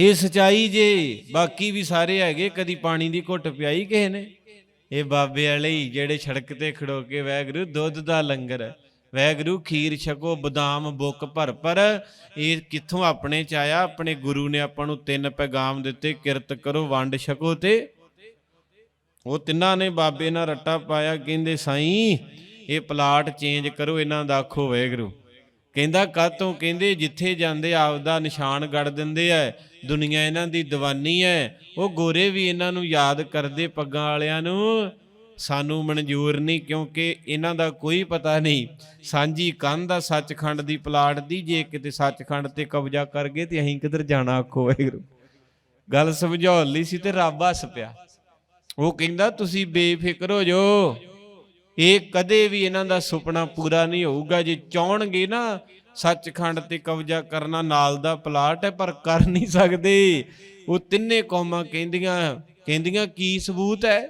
ਇਹ ਸਚਾਈ ਜੇ ਬਾਕੀ ਵੀ ਸਾਰੇ ਹੈਗੇ, ਕਦੀ ਪਾਣੀ ਦੀ ਘੁੱਟ ਪਿਆਈ ਕਿਸੇ ਨੇ? ਇਹ ਬਾਬੇ ਵਾਲੇ ਹੀ ਜਿਹੜੇ ਸੜਕ ਤੇ ਖੜੋ ਕੇ ਵੈਗਰੂ ਦੁੱਧ ਦਾ ਲੰਗਰ, ਵੈਗਰੂ ਖੀਰ ਛਕੋ, ਬਦਾਮ ਬੁੱਕ ਭਰ ਪਰ ਇਹ ਕਿੱਥੋਂ ਆਪਣੇ ਚ ਆਇਆ? ਆਪਣੇ ਗੁਰੂ ਨੇ ਆਪਾਂ ਨੂੰ ਤਿੰਨ ਪੈਗਾਮ ਦਿੱਤੇ, ਕਿਰਤ ਕਰੋ, ਵੰਡ ਛਕੋ ਤੇ। ਉਹ ਤਿੰਨਾਂ ਨੇ ਬਾਬੇ ਨਾਲ ਰੱਟਾ ਪਾਇਆ, ਕਹਿੰਦੇ ਸਾਈਂ, ਇਹ ਪਲਾਟ ਚੇਂਜ ਕਰੋ, ਇਹਨਾਂ ਦਾ ਆਖੋ ਵੈਗਰੂ ਕਹਿੰਦਾ ਕਾਤੋਂ ਕਹਿੰਦੇ? ਜਿੱਥੇ ਜਾਂਦੇ ਆਪਦਾ ਨਿਸ਼ਾਨ ਗੜ ਦਿੰਦੇ ਐ। ਦੁਨੀਆ ਇਹਨਾਂ ਦੀ ਦੀਵਾਨੀ ਐ। ਉਹ ਗੋਰੇ ਵੀ ਇਹਨਾਂ ਨੂੰ ਯਾਦ ਕਰਦੇ ਪੱਗਾਂ ਵਾਲਿਆਂ ਨੂੰ। ਸਾਨੂੰ ਮਨਜ਼ੂਰ ਨਹੀਂ, ਕਿਉਂਕਿ ਇਹਨਾਂ ਦਾ ਕੋਈ ਪਤਾ ਨਹੀਂ। ਸਾਂਝੀ ਕੰਧ ਦਾ ਸੱਚਖੰਡ ਦੀ ਪਲਾਟ ਦੀ, ਜੇ ਕਿਤੇ ਸੱਚਖੰਡ ਤੇ ਕਬਜ਼ਾ ਕਰ ਗਏ ਤੇ ਅਸੀਂ ਕਿੱਧਰ ਜਾਣਾ? ਆਖੋ ਵਾਹਿਗੁਰੂ। ਗੱਲ ਸਮਝਾਉਣ ਲਈ ਸੀ ਤੇ ਰੱਬ ਹੱਸ ਪਿਆ। ਉਹ ਕਹਿੰਦਾ, ਤੁਸੀਂ ਬੇਫਿਕਰ ਹੋ ਜਾਓ। ਇਹ ਕਦੇ ਵੀ ਇਹਨਾਂ ਦਾ ਸੁਪਨਾ ਪੂਰਾ ਨਹੀਂ ਹੋਊਗਾ। ਜੇ ਚਾਹਣਗੇ ਨਾ, ਸੱਚਖੰਡ ਤੇ ਕਬਜ਼ਾ ਕਰਨਾ ਨਾਲ ਦਾ ਪਲਾਟ ਹੈ, ਪਰ ਕਰ ਨਹੀਂ ਸਕਦੇ। ਉਹ ਤਿੰਨੇ ਕੌਮਾਂ ਕਹਿੰਦੀਆਂ ਕਹਿੰਦੀਆਂ ਕੀ ਸਬੂਤ ਹੈ?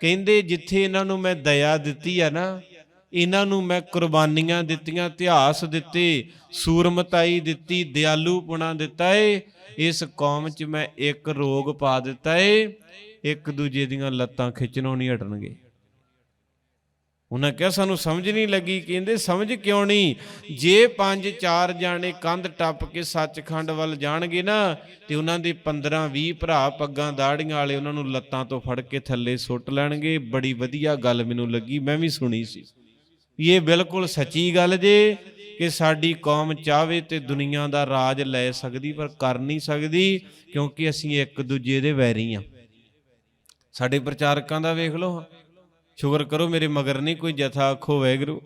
ਕਹਿੰਦੇ ਜਿੱਥੇ ਇਹਨਾਂ ਨੂੰ ਮੈਂ ਦਇਆ ਦਿੱਤੀ ਆ ਨਾ, ਇਹਨਾਂ ਨੂੰ ਮੈਂ ਕੁਰਬਾਨੀਆਂ ਦਿੱਤੀਆਂ, ਇਤਿਹਾਸ ਦਿੱਤੇ, ਸੂਰਮਤਾਈ ਦਿੱਤੀ ਦਿਆਲੂਪੁਣਾ ਦਿੱਤਾ ਏ। ਇਸ ਕੌਮ 'ਚ ਮੈਂ ਇੱਕ ਰੋਗ ਪਾ ਦਿੱਤਾ ਏ। ਇੱਕ ਦੂਜੇ ਦੀਆਂ ਲੱਤਾਂ ਖਿੱਚਣੋਂ ਨਹੀਂ ਹਟਣਗੇ। ਉਹਨਾਂ ਕਿਹਾ, ਸਾਨੂੰ ਸਮਝ ਨਹੀਂ ਲੱਗੀ। ਕਹਿੰਦੇ, ਸਮਝ ਕਿਉਂ ਨਹੀਂ? ਜੇ ਪੰਜ ਚਾਰ ਜਾਣੇ ਕੰਧ ਟੱਪ ਕੇ ਸੱਚਖੰਡ ਵੱਲ ਜਾਣਗੇ ਨਾ, ਤੇ ਉਹਨਾਂ ਦੇ 15 20 ਭਰਾ ਪੱਗਾਂ ਦਾੜੀਆਂ ਵਾਲੇ ਉਹਨਾਂ ਨੂੰ ਲੱਤਾਂ ਤੋਂ ਫੜ ਕੇ ਥੱਲੇ ਸੁੱਟ ਲੈਣਗੇ। ਬੜੀ ਵਧੀਆ ਗੱਲ ਮੈਨੂੰ ਲੱਗੀ, ਮੈਂ ਵੀ ਸੁਣੀ ਸੀ। ਇਹ ਬਿਲਕੁਲ ਸੱਚੀ ਗੱਲ ਜੇ ਕਿ ਸਾਡੀ ਕੌਮ ਚਾਹਵੇ ਤੇ ਦੁਨੀਆ ਦਾ ਰਾਜ ਲੈ ਸਕਦੀ, ਪਰ ਕਰ ਨਹੀਂ ਸਕਦੀ, ਕਿਉਂਕਿ ਅਸੀਂ ਇੱਕ ਦੂਜੇ ਦੇ ਵੈਰੀ ਆ। ਸਾਡੇ ਪ੍ਰਚਾਰਕਾਂ ਦਾ ਵੇਖ ਲਓ ਸ਼ੁਕਰ ਕਰੋ ਮੇਰੇ ਮਗਰ ਨਹੀਂ ਕੋਈ ਜਥਾ ਆਖੋ ਵੈਗਰੂ